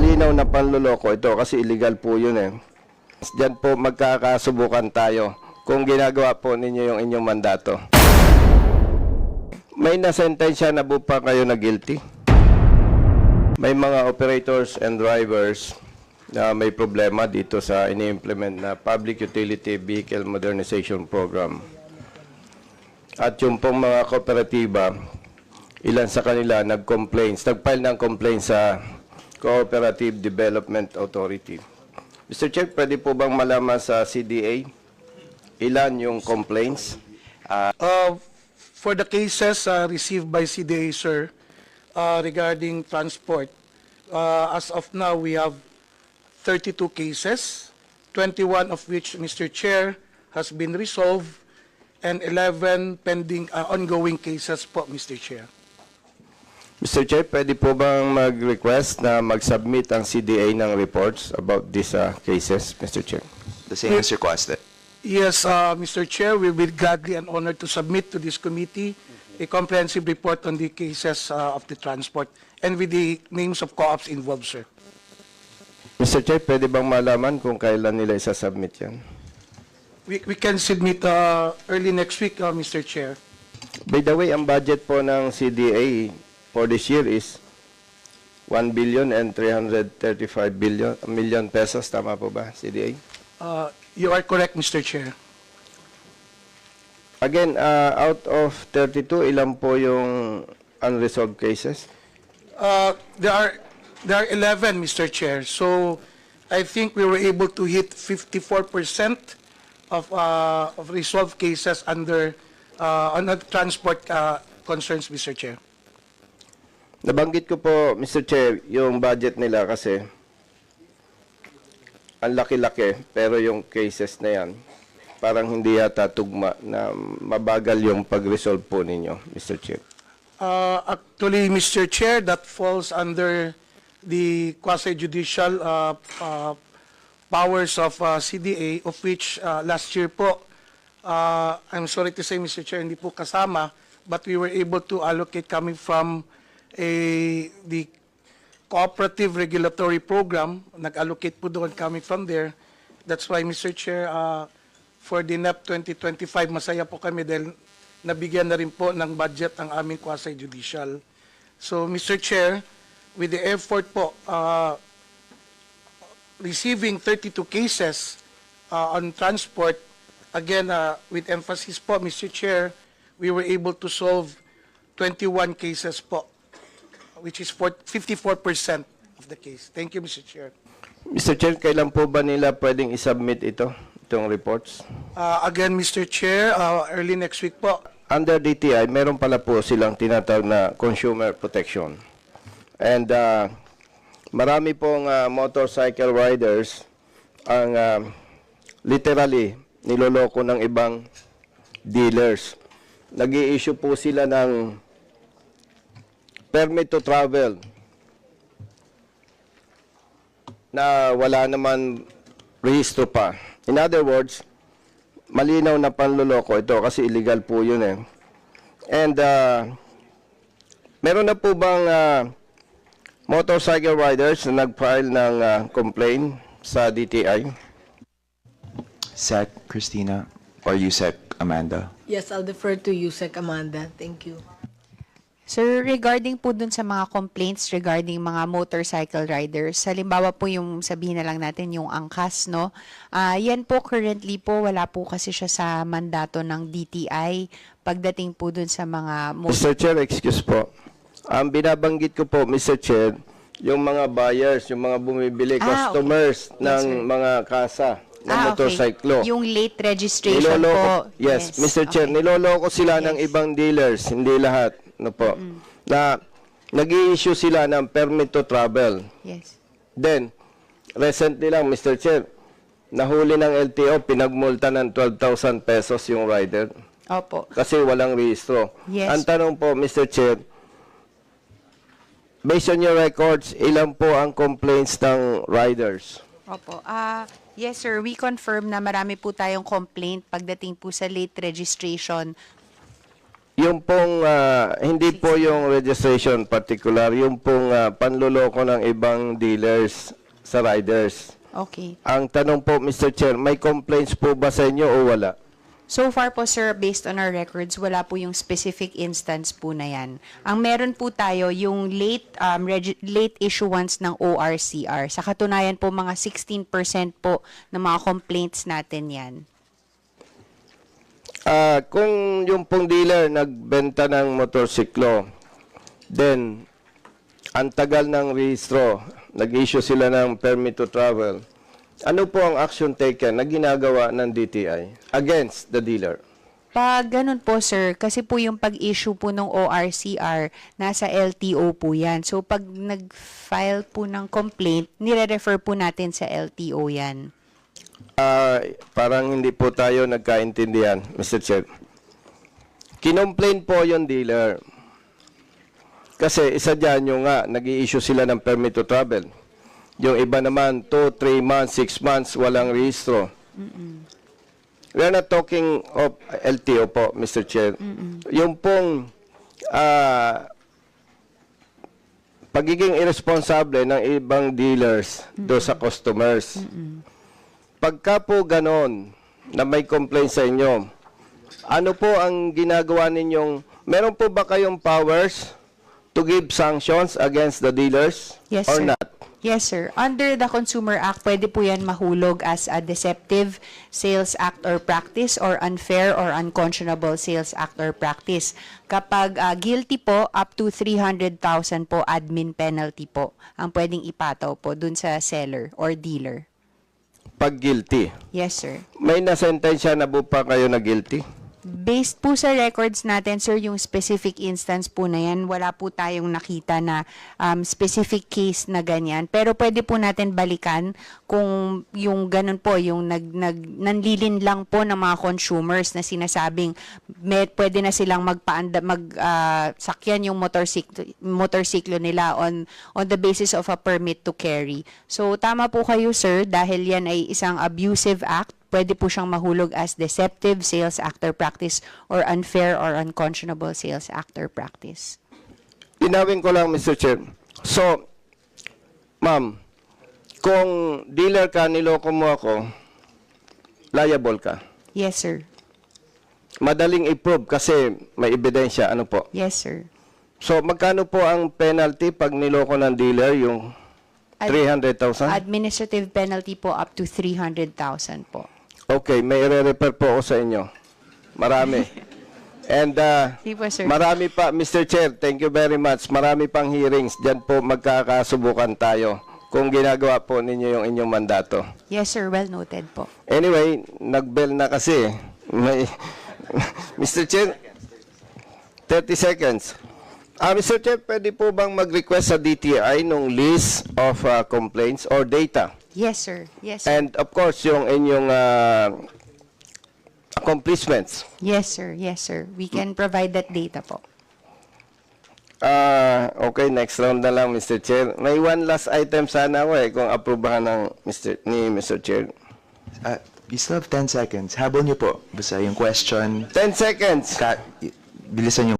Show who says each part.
Speaker 1: malinaw na panluloko ito kasi illegal po yun eh. Diyan po magkakasubukan tayo kung ginagawa po ninyo yung inyong mandato. May nasentensya na po pa kayo na guilty? May mga operators and drivers na may problema dito sa ini-implement na Public Utility Vehicle Modernization Program. At yung pong mga kooperatiba, ilan sa kanila nag-complaints, nag-file ng complaint sa Cooperative Development Authority. Mr. Chair, pwede po bang malaman sa CDA ilan yung complaints?
Speaker 2: Uh, For the cases uh, received by CDA, sir, uh, regarding transport, uh, as of now, we have 32 cases, 21 of which, Mr. Chair, has been resolved, and 11 pending, uh, ongoing cases po, Mr. Chair.
Speaker 1: Mr. Chair, pwede po bang mag-request na mag-submit ang CDA ng reports about these uh, cases, Mr. Chair?
Speaker 3: The same is requested.
Speaker 2: Yes, uh, Mr. Chair, we will gladly and honored to submit to this committee a comprehensive report on the cases uh, of the transport and with the names of co-ops involved, sir.
Speaker 1: Mr. Chair, pwede bang malaman kung kailan nila isasubmit yan?
Speaker 2: We, we can submit uh, early next week, uh, Mr. Chair.
Speaker 1: By the way, ang budget po ng CDA for this year is 1 billion and 335 billion million pesos. Tama po ba, CDA?
Speaker 2: Uh, You are correct, Mr. Chair.
Speaker 1: Again, uh, out of 32, ilan po yung unresolved cases?
Speaker 2: Uh, There are, there are 11, Mr. Chair. So I think we were able to hit 54% of, uh, of resolved cases under, uh, on transport uh, concerns, Mr. Chair.
Speaker 1: Nabanggit ko po, Mr. Chair, yung budget nila kasi ang laki-laki, pero yung cases na yan, parang hindi yata tugma na mabagal yung pag-resolve po ninyo, Mr. Chair.
Speaker 2: Uh, Actually, Mr. Chair, that falls under the quasi-judicial uh, uh, powers of uh, CDA, of which uh, last year po, uh, I'm sorry to say, Mr. Chair, hindi po kasama, but we were able to allocate coming from a, the cooperative regulatory program, nag-allocate po doon coming from there. That's why, Mr. Chair, uh, for the NEP 2025, masaya po kami dahil nabigyan na rin po ng budget ang aming quasi-judicial. So, Mr. Chair, with the effort po, uh, receiving 32 cases uh, on transport, again, uh, with emphasis po, Mr. Chair, we were able to solve 21 cases po, which is for 54% of the case. Thank you, Mr. Chair.
Speaker 1: Mr. Chair, kailan po ba nila pwedeng isubmit ito, itong reports?
Speaker 2: Uh, Again, Mr. Chair, uh, early next week po,
Speaker 1: Under DTI, meron pala po silang tinatawag na consumer protection. And uh, marami pong uh, motorcycle riders ang uh, literally niloloko ng ibang dealers. nag issue po sila ng permit to travel na wala naman rehistro pa. In other words, malinaw na panloloko ito kasi illegal po yun eh. And uh, meron na po bang uh, motorcycle riders na nag-file ng uh, complaint sa DTI?
Speaker 3: Sec Christina or Yusek Amanda?
Speaker 4: Yes, I'll defer to you, Sec Amanda. Thank you.
Speaker 5: Sir, regarding po dun sa mga complaints regarding mga motorcycle riders, halimbawa po yung sabihin na lang natin yung angkas, no? Ah, yan po currently po, wala po kasi siya sa mandato ng DTI pagdating po dun sa mga
Speaker 1: Mr. Chair, excuse po. Ang binabanggit ko po, Mr. Chair, yung mga buyers, yung mga bumibili,
Speaker 5: Ah, okay.
Speaker 1: customers
Speaker 5: Yes,
Speaker 1: ng
Speaker 5: sir.
Speaker 1: mga kasa ng
Speaker 5: Ah, okay.
Speaker 1: motorcyclo.
Speaker 5: Yung late registration
Speaker 1: Niloloko-
Speaker 5: po.
Speaker 1: Yes, Mr. Chair,
Speaker 5: okay.
Speaker 1: niloloko sila ng
Speaker 5: Yes.
Speaker 1: ibang dealers, hindi lahat, no po. Na nag issue sila ng permit to travel.
Speaker 5: Yes.
Speaker 1: Then, recently lang, Mr. Chair, nahuli ng LTO, pinagmulta ng 12,000 pesos yung rider
Speaker 5: Opo.
Speaker 1: kasi walang rehistro.
Speaker 5: Yes.
Speaker 1: Ang tanong po, Mr. Chair, based on your records, ilan po ang complaints ng riders?
Speaker 5: Opo. Ah, yes sir, we confirm na marami po tayong complaint pagdating po sa late registration
Speaker 1: yung pong, ah, hindi po yung registration particular, yung pong ah, panluloko ng ibang dealers sa riders.
Speaker 5: Okay.
Speaker 1: Ang tanong po, Mr. Chair, may complaints po ba sa inyo o wala?
Speaker 5: So far po sir, based on our records, wala po yung specific instance po na yan. Ang meron po tayo yung late um, late issuance ng ORCR. Sa katunayan po mga 16% po ng mga complaints natin yan.
Speaker 1: Ah, kung yung pong dealer nagbenta ng motorsiklo, then ang tagal ng rehistro, nag-issue sila ng permit to travel, ano po ang action taken na ginagawa ng DTI against the dealer?
Speaker 5: Pag ganun po sir, kasi po yung pag-issue po ng ORCR, nasa LTO po yan. So pag nag-file po ng complaint, nire-refer po natin sa LTO yan.
Speaker 1: Ah, parang hindi po tayo nagkaintindihan, Mr. Chair. Kinomplain po yung dealer. Kasi isa dyan yung nga, nag issue sila ng permit to travel. Yung iba naman, 2, 3 months, 6 months, walang rehistro. We are not talking of LTO po, Mr. Chair. Yung pong ah, pagiging irresponsible ng ibang dealers do sa customers. Pagka po ganon na may complaint sa inyo, ano po ang ginagawa ninyong, meron po ba kayong powers to give sanctions against the dealers?
Speaker 5: Yes,
Speaker 1: or
Speaker 5: sir.
Speaker 1: not?
Speaker 5: Yes, sir. Under the Consumer Act, pwede po yan mahulog as a deceptive sales act or practice or unfair or unconscionable sales act or practice. Kapag ah, guilty po, up to 300,000 po admin penalty po ang pwedeng ipataw po dun sa seller or dealer.
Speaker 1: Pag guilty.
Speaker 5: Yes, sir.
Speaker 1: May nasentensya na po pa kayo na guilty?
Speaker 5: Based po sa records natin, sir, yung specific instance po na yan, wala po tayong nakita na um, specific case na ganyan. Pero pwede po natin balikan kung yung ganun po, yung nag, nag, nanlilin lang po ng mga consumers na sinasabing may, pwede na silang magpaanda, mag, ah, sakyan yung motorsiklo, motorsiklo nila on, on the basis of a permit to carry. So, tama po kayo, sir, dahil yan ay isang abusive act pwede po siyang mahulog as deceptive sales actor practice or unfair or unconscionable sales actor practice.
Speaker 1: Linawin ko lang, Mr. Chair. So, ma'am, kung dealer ka, niloko mo ako, liable ka.
Speaker 5: Yes, sir.
Speaker 1: Madaling i-prove kasi may ebidensya. Ano po?
Speaker 5: Yes, sir.
Speaker 1: So, magkano po ang penalty pag niloko ng dealer, yung
Speaker 5: Ad-
Speaker 1: 300,000?
Speaker 5: Administrative penalty po up to 300,000 po.
Speaker 1: Okay, may i-refer po ako sa inyo. Marami. And uh,
Speaker 5: po, sir.
Speaker 1: marami pa, Mr. Chair, thank you very much. Marami pang hearings. Diyan po magkakasubukan tayo kung ginagawa po ninyo yung inyong mandato.
Speaker 5: Yes, sir. Well noted po.
Speaker 1: Anyway, nag-bell na kasi. May, Mr. Chair, 30 seconds. Ah, Mr. Chair, pwede po bang mag-request sa DTI nung list of uh, complaints or data?
Speaker 5: Yes, sir. Yes, sir.
Speaker 1: And of course, yung inyong uh, accomplishments.
Speaker 5: yes, sir. Yes, sir. We can provide that data po.
Speaker 1: Ah, okay, next round na lang, Mr. Chair. May one last item sana ako eh, kung aprobahan ng Mr. ni Mr. Chair.
Speaker 3: Uh, you still have 10 seconds. Habol niyo po. Basta yung question.
Speaker 1: 10 seconds.
Speaker 3: Ka bilisan niyo